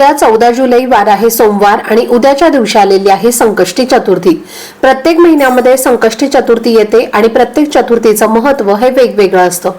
उद्या चौदा जुलै वार आहे सोमवार आणि उद्याच्या दिवशी आलेली आहे संकष्टी चतुर्थी. प्रत्येक महिन्यामध्ये संकष्टी चतुर्थी येते आणि प्रत्येक चतुर्थीचं महत्त्व हे वेगवेगळं असतं.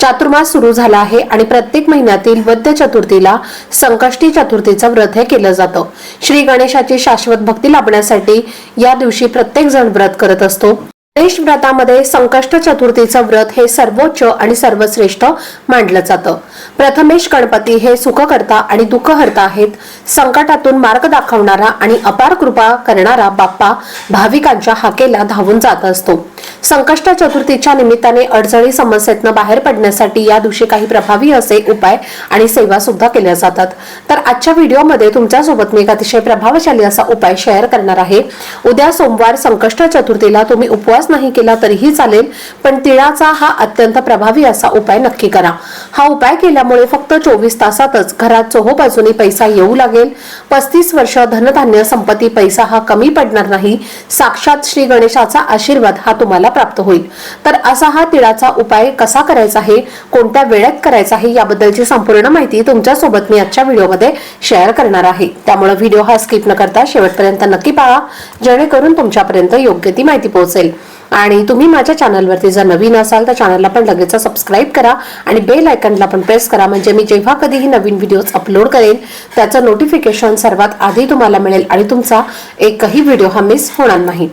चातुर्मास सुरू झाला आहे आणि प्रत्येक महिन्यातील वद्य चतुर्थीला संकष्टी चतुर्थीचं व्रत हे केलं जातं. श्री गणेशाची शाश्वत भक्ती लाभण्यासाठी या दिवशी प्रत्येक जण व्रत करत असतो. गणेश व्रतामध्ये संकष्ट चतुर्थीचं व्रत हे सर्वोच्च आणि सर्वश्रेष्ठ मानलं जातं. प्रथमेश गणपती हे सुखकर्ता आणि दुःखहर्ता आहेत. संकटातून मार्ग दाखवणारा आणि अपार कृपा करणारा बाप्पा भाविकांच्या हाकेला धावून जात असतो. संकष्ट चतुर्थीच्या निमित्ताने अडचणी समस्येतनं बाहेर पडण्यासाठी या दिवशी काही प्रभावी असे उपाय आणि सेवा सुद्धा केल्या जातात. तर आजच्या व्हिडिओमध्ये तुमच्यासोबत मी एक अतिशय प्रभावशाली असा उपाय शेअर करणार आहे. उद्या सोमवार संकष्ट चतुर्थीला तुम्ही उपवास नाही केला तरीही चालेल पण तिळाचा हा अत्यंत प्रभावी असा उपाय नक्की करा. हा उपाय केल्यामुळे फक्त चोवीस तासातच घरात चोहोबाजूनी पैसा येऊ लागेल. पस्तीस वर्ष धनधान्य संपत्ती पैसा हा कमी पडणार नाही. साक्षात श्री गणेशाचा आशीर्वाद हा तुम्हाला प्राप्त होईल. तर असा हा तिळाचा उपाय कसा करायचा आहे? कोणत्या वेळेत करायचा आहे? याबद्दलची संपूर्ण माहिती तुमच्यासोबत मी आजच्या व्हिडिओमध्ये शेअर करणार आहे. त्यामुळे व्हिडिओ हा स्किप न करता शेवटपर्यंत नक्की पाळा जेणेकरून तुमच्यापर्यंत योग्य ती माहिती पोहोचेल. आणि तुम्ही माझ्या चॅनलवरती जर नवीन असाल तर चॅनलला पण लगेच सबस्क्राईब करा आणि बेल आयकनला पण प्रेस करा. म्हणजे मी जेव्हा कधीही नवीन व्हिडिओज अपलोड करेन त्याचं नोटिफिकेशन सर्वात आधी तुम्हाला मिळेल आणि तुमचा एकही व्हिडिओ हा मिस होणार नाही.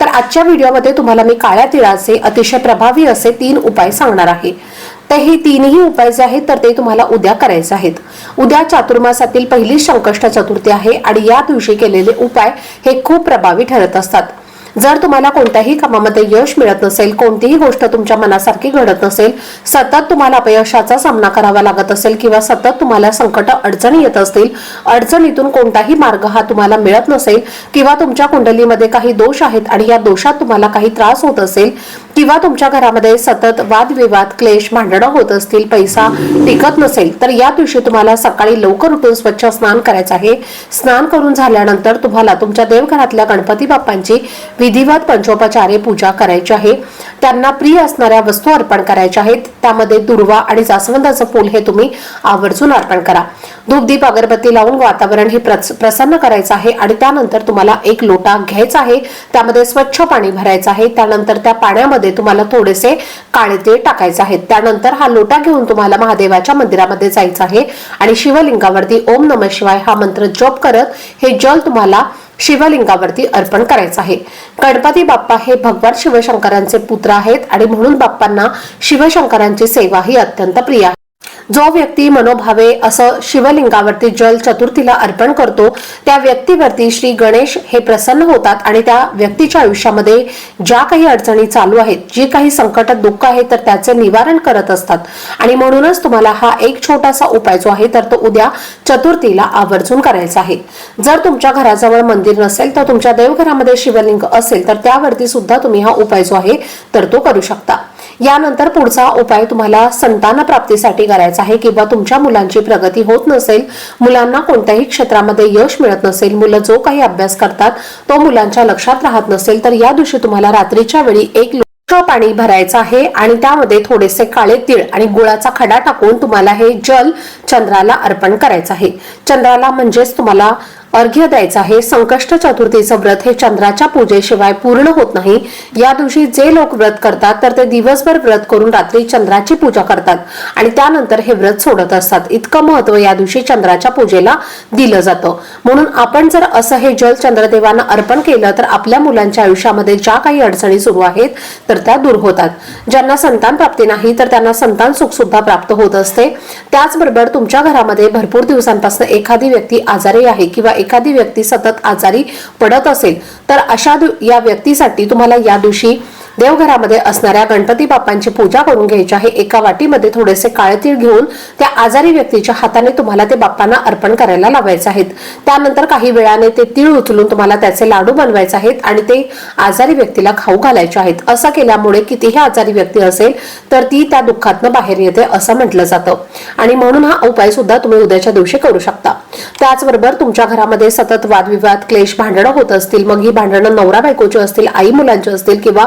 तर आजच्या व्हिडिओमध्ये तुम्हाला मी काळ्या तिळाचे अतिशय प्रभावी असे तीन उपाय सांगणार आहे. तर हे तीनही उपाय जे आहेत तर ते तुम्हाला उद्या करायचे आहेत. उद्या चातुर्मासातील पहिली संकष्ट चतुर्थी आहे आणि या दिवशी केलेले उपाय हे खूप प्रभावी ठरत असतात. जर तुम्हाला कोणत्याही कामामध्ये यश मिळत नसेल कोणतीही गोष्ट तुमच्या मनासारखी घडत नसेल सतत तुम्हाला अपयशाचा सामना करावा लागत असेल किंवा सतत तुम्हाला संकट अडचणी येत असतील अडचणीतून कोणताही मार्ग हा तुम्हाला मिळत नसेल किंवा तुमच्या कुंडलीमध्ये काही दोष आहेत आणि या दोषात तुम्हाला काही त्रास होत असेल किंवा तुमच्या घरामध्ये सतत वादविवाद क्लेश भांडणं होत असतील पैसा टिकत नसेल तर या दिवशी तुम्हाला सकाळी लवकर उठून स्वच्छ स्नान करायचं आहे. स्नान करून झाल्यानंतर तुम्हाला तुमच्या देवघरातल्या गणपती बाप्पांची विधिवत पंचोपचारे पूजा करायची आहे. त्यांना प्रिय असणाऱ्या वस्तू अर्पण करायच्या आहेत. त्यामध्ये दुर्वा आणि जास्वंदाचं फूल हे तुम्ही आवर्जून अर्पण करा. धूपदीप अगरबत्ती लावून वातावरण हे प्रस- प्रसन्न करायचं आहे आणि त्यानंतर तुम्हाला एक लोटा घ्यायचा आहे. त्यामध्ये स्वच्छ पाणी भरायचं आहे. त्यानंतर त्या पाण्यामध्ये तुम्हाला थोडेसे काळे तीळ टाकायचे आहेत. त्यानंतर हा लोटा घेऊन तुम्हाला महादेवाच्या मंदिरामध्ये जायचं आहे. आणि शिवलिंगावरती ओम नम शिवाय हा मंत्र जप करत हे जल तुम्हाला शिवलिंगावरती अर्पण करायचं आहे. गणपती बाप्पा हे भगवान शिवशंकरांचे पुत्र आहेत आणि म्हणून बाप्पांना शिवशंकरांची सेवा ही अत्यंत प्रिय आहे. जो व्यक्ती मनोभावे असं शिवलिंगावरती जल चतुर्थीला अर्पण करतो त्या व्यक्तीवरती श्री गणेश हे प्रसन्न होतात आणि त्या व्यक्तीच्या आयुष्यामध्ये ज्या काही अडचणी चालू आहेत जी काही संकट दुःख आहे तर त्याचे निवारण करत असतात. आणि म्हणूनच तुम्हाला हा एक छोटासा उपाय जो आहे तर तो उद्या चतुर्थीला आवर्जून करायचा आहे. जर तुमच्या घराजवळ मंदिर नसेल तर तुमच्या देवघरामध्ये शिवलिंग असेल तर त्यावरती सुद्धा तुम्ही हा उपाय जो आहे तर तो करू शकता. यानंतर पुढचा उपाय तुम्हाला संतान प्राप्तीसाठी करायचा आहे किंवा तुमच्या मुलांची प्रगती होत नसेल मुलांना कोणत्याही क्षेत्रामध्ये यश मिळत नसेल मुलं जो काही अभ्यास करतात तो मुलांच्या लक्षात राहत नसेल तर या दिवशी तुम्हाला रात्रीच्या वेळी एक पाणी भरायचं आहे आणि त्यामध्ये थोडेसे काळे तीळ आणि गुळाचा खडा टाकून तुम्हाला हे जल चंद्राला अर्पण करायचं आहे. चंद्राला म्हणजेच तुम्हाला अर्घ्य द्यायचं आहे. संकष्ट चतुर्थीचं व्रत हे चंद्राच्या पूजेशिवाय पूर्ण होत नाही. या दिवशी जे लोक व्रत करतात तर ते दिवसभर व्रत करून रात्री चंद्राची पूजा करतात आणि त्यानंतर हे व्रत सोडत असतात. इतकं महत्त्व या दिवशी चंद्राच्या पूजेला दिलं जातं. म्हणून आपण जर असं हे जल चंद्रदेवांना अर्पण केलं तर आपल्या मुलांच्या आयुष्यामध्ये ज्या काही अडचणी सुरू आहेत तर त्या दूर होतात. ज्यांना संतान प्राप्ती नाही तर त्यांना संतान सुख सुद्धा प्राप्त होत असते. त्याचबरोबर तुमच्या घरामध्ये भरपूर दिवसांपासून एखादी व्यक्ती आजारी आहे किंवा एखादी व्यक्ती सतत आजारी पडत असेल तर अशा दु- या व्यक्तीसाठी तुम्हाला या दिवशी देवघरामध्ये असणाऱ्या गणपती बाप्पांची पूजा करून घ्यायची आहे एका वाटीमध्ये थोडेसे काळे तीळ घेऊन त्या आजारी व्यक्तीच्या हाताने तुम्हाला ते बाप्पांना अर्पण करायला लावायचे आहेत. त्यानंतर काही वेळाने ते तीळ उचलून तुम्हाला त्याचे लाडू बनवायचे आहेत आणि ते आजारी व्यक्तीला खाऊ घालायचे आहेत. असं केल्यामुळे कितीही आजारी व्यक्ती असेल तर ती त्या दुःखातनं बाहेर येते असं म्हटलं जातं. आणि म्हणून हा उपाय सुद्धा तुम्ही उद्याच्या दिवशी करू शकता. त्याचबरोबर तुमच्या घरामध्ये सतत वादविवाद क्लेश भांडणं होत असतील मग ही भांडणं नवरा बायकोची असतील आई मुलांची असतील किंवा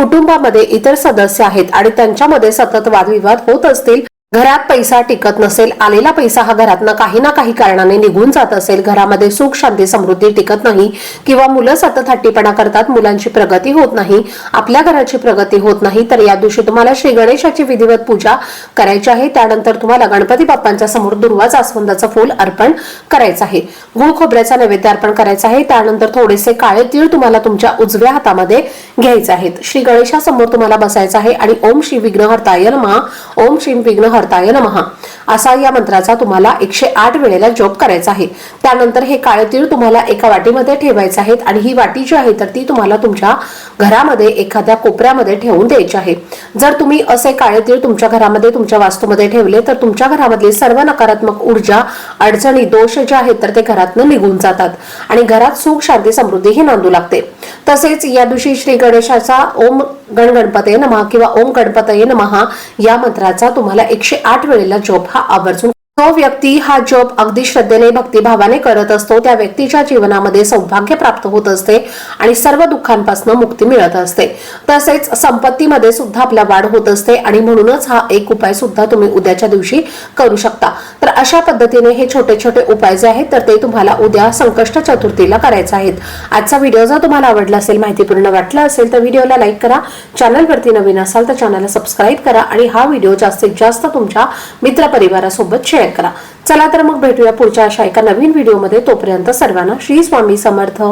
कुटुंबामध्ये इतर सदस्य आहेत आणि त्यांच्यामध्ये सतत वादविवाद होत असतील घरात पैसा टिकत नसेल आलेला पैसा हा घरातनं काही ना काही कारणाने निघून जात असेल घरामध्ये सुख शांती समृद्धी टिकत नाही किंवा मुलं सतत हट्टीपणा करतात मुलांची प्रगती होत नाही आपल्या घराची प्रगती होत नाही तर या दिवशी तुम्हाला श्री गणेशाची विधिवत पूजा करायची आहे. त्यानंतर तुम्हाला गणपती बाप्पांच्या समोर दुर्वा जास्वंदाचं फूल अर्पण करायचं आहे. गुळ खोबऱ्याचा नैवेद्य अर्पण करायचा आहे. त्यानंतर थोडेसे काळे तीळ तुम्हाला तुमच्या उजव्या हातामध्ये घ्यायचे आहेत. श्री गणेशासमोर तुम्हाला बसायचं आहे आणि ओम श्री विघ्नहर्ताय नमः. ओम श्री विघ्नहर्ताय नमः. असा या मंत्राचा तुम्हाला एकशे आठ वेळेला जप करायचा आहे. त्यानंतर हे काळे तीळ तुम्हाला एका वाटीमध्ये ठेवायचे आहेत आणि ही वाटी जी आहे तर ती तुम्हाला तुमच्या घरामध्ये एखाद्या कोपऱ्यामध्ये ठेवून द्यायची आहे. जर तुम्ही असे काळे तीळ तुमच्या घरामध्ये तुमच्या वास्तूमध्ये ठेवले तर तुमच्या घरामधली सर्व नकारात्मक ऊर्जा अडचणी दोष जे आहेत तर ते घरातनं निघून जातात. आणि घरात सुख शांती समृद्धी ही नांदू लागते. तसेच या दिवशी श्री गणेशाचा ओम गण गणपतये नमः किंवा ओम गणपतये नमः या मंत्राचा तुम्हाला एकशे आठ वेळेला जोप हा आवर्जून जो व्यक्ती हा जप अगदी श्रद्धेने भक्तिभावाने करत असतो. त्या व्यक्तीच्या जीवनामध्ये सौभाग्य प्राप्त होत असते आणि सर्व दुःखांपासून मुक्ती मिळत असते. तसेच संपत्तीमध्ये सुद्धा आपला वाढ होत असते आणि म्हणूनच हा एक उपाय सुद्धा तुम्ही उद्याच्या दिवशी करू शकता. तर अशा पद्धतीने हे छोटे छोटे उपाय जे आहेत तर ते तुम्हाला उद्या संकष्ट चतुर्थीला करायचे आहेत. आजचा व्हिडिओ जर तुम्हाला आवडला असेल माहितीपूर्ण वाटला असेल तर व्हिडिओला लाईक करा. चॅनलवरती नवीन असाल तर चॅनलला सबस्क्राईब करा आणि हा व्हिडिओ जास्तीत जास्त तुमच्या मित्रपरिवारासोबत शेअर करा. चला तर मग भेटूया पुढच्या अशा एका नवीन व्हिडिओमध्ये तोपर्यंत सर्वांना श्री स्वामी समर्थ.